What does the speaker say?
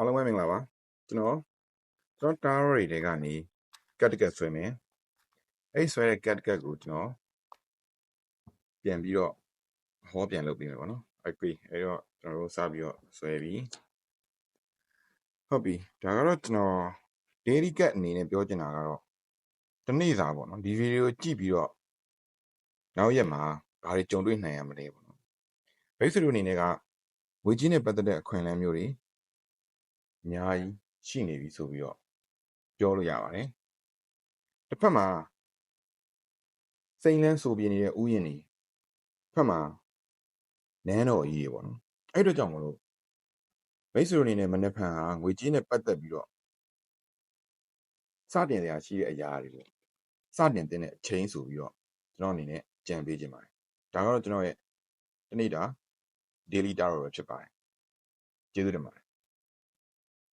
အားလုံးပဲမင်္ဂလာပါကျွန်တော်ကျွန်တော်တားရီတွေကနေကတ်တကတ်ဆွဲမယ်အဲ့ဆွဲတဲ့ကတ်တကတ်ကိုကျွန်တော်ပြန်ပြီးတော့ဟောပြန်လုပ်ပေးမယ်ပေါ့နော်အဲ့ပြီအဲ့တော့ကျွန်တော်တို့စပြီးတော့ဆွဲပြီးဟုတ်ပြီဒါကတော့ကျွန်တော် daily cat အနေနဲ့ပြောချင်တာကတော့တနေ့စာပေါ့နော်ဒီဗီဒီယိုကြည့်ပြီးတော့နောက်ရက်မှာဘာတွေကြုံတွေ့နိုင်ရမလဲပေါ့နော်ဘိတ်ဆွေတို့အနေနဲ့ကဝေကြီးနဲ့ပတ်သက်တဲ့အခွင့်အလမ်းမျိုးတွေ အများကြီးရှိနေပြီဆိုပြီးတော့ပြောလို့ရပါတယ်တစ်ဖက်မှာစိန်လန်းဆိုပြနေတဲ့ဥယျာဉ်တွေဖက်မှာနန်းတော်ကြီးတွေပေါ့နော်အဲ့တော့ကြောင့်မလို့မိတ်ဆွေတို့အနေနဲ့မနေ့ဖန်ဟာငွေကြီးနဲ့ပတ်သက်ပြီးတော့စတင်စရာရှိတဲ့အရာတွေလို့စတင်တဲ့အချိန်ဆိုပြီးတော့ကျွန်တော်အနေနဲ့ကြံပေးခြင်းပါတယ်ဒါကတော့ကျွန်တော်ရဲ့တနေ့တာ daily tarot ပဲဖြစ်ပါတယ်ကျေးဇူးတင်ပါတယ်